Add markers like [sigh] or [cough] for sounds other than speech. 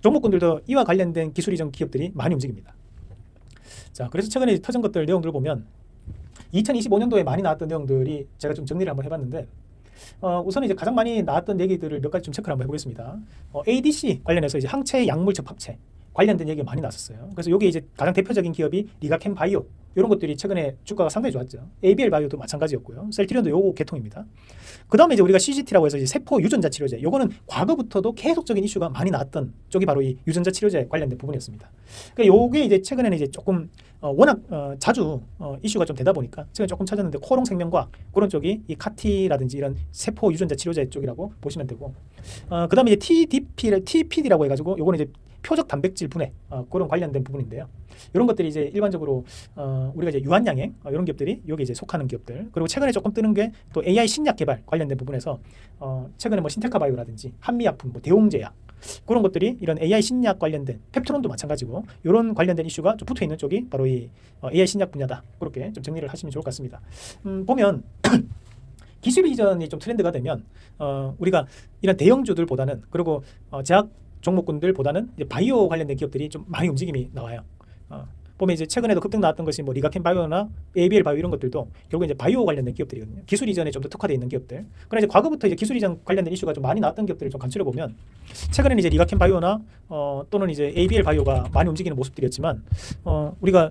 종목군들도 이와 관련된 기술 이전 기업들이 많이 움직입니다. 자, 그래서 최근에 터진 것들 내용들을 보면 2025년도에 많이 나왔던 내용들이 제가 좀 정리를 한번 해봤는데 어, 우선 이제 가장 많이 나왔던 얘기들을 몇 가지 좀 체크를 한번 해보겠습니다. 어, ADC 관련해서 이제 항체 약물 접합체 관련된 얘기가 많이 나왔었어요. 그래서 여기 이제 가장 대표적인 기업이 리가캠 바이오 이런 것들이 최근에 주가가 상당히 좋았죠. ABL 바이오도 마찬가지였고요. 셀트리온도 요거 계통입니다. 그 다음에 이제 우리가 CGT라고 해서 세포 유전자 치료제. 요거는 과거부터도 계속적인 이슈가 많이 나왔던 쪽이 바로 이 유전자 치료제 관련된 부분이었습니다. 그러니까 요게 이제 최근에는 이제 조금 어, 워낙 어, 자주 어, 이슈가 좀 되다 보니까 최근에 조금 찾았는데 코롱 생명과 그런 쪽이 이 카티라든지 이런 세포 유전자 치료제 쪽이라고 보시면 되고 어, 그 다음에 이제 TDP를 TPD라고 해가지고 요거는 이제 표적 단백질 분해 어, 그런 관련된 부분인데요. 이런 것들이 이제 일반적으로 어, 우리가 이제 유한양행 어, 이런 기업들이 여기 이제 속하는 기업들 그리고 최근에 조금 뜨는 게 또 AI 신약 개발 관련된 부분에서 어, 최근에 뭐 신테카 바이오라든지 한미약품, 뭐 대웅제약 그런 것들이 이런 AI 신약 관련된 펩트론도 마찬가지고 이런 관련된 이슈가 좀 붙어 있는 쪽이 바로 이 어, AI 신약 분야다 그렇게 좀 정리를 하시면 좋을 것 같습니다. 음, 보면 [clears throat] 기술 이전이 좀 트렌드가 되면 어, 우리가 이런 대형주들보다는 그리고 어, 제약 종목군들보다는 이제 바이오 관련된 기업들이 좀 많이 움직임이 나와요. 어, 보면 이제 최근에도 급등 나왔던 것이 뭐 리가켄 바이오나 ABL 바이오 이런 것들도 결국 이제 바이오 관련된 기업들이거든요. 기술 이전에 좀 더 특화되어 있는 기업들. 그러나 이제 과거부터 이제 기술 이전 관련된 이슈가 좀 많이 나왔던 기업들을 좀 간추려 보면 최근에는 이제 리가켄 바이오나 어, 또는 이제 ABL 바이오가 많이 움직이는 모습들이었지만 어, 우리가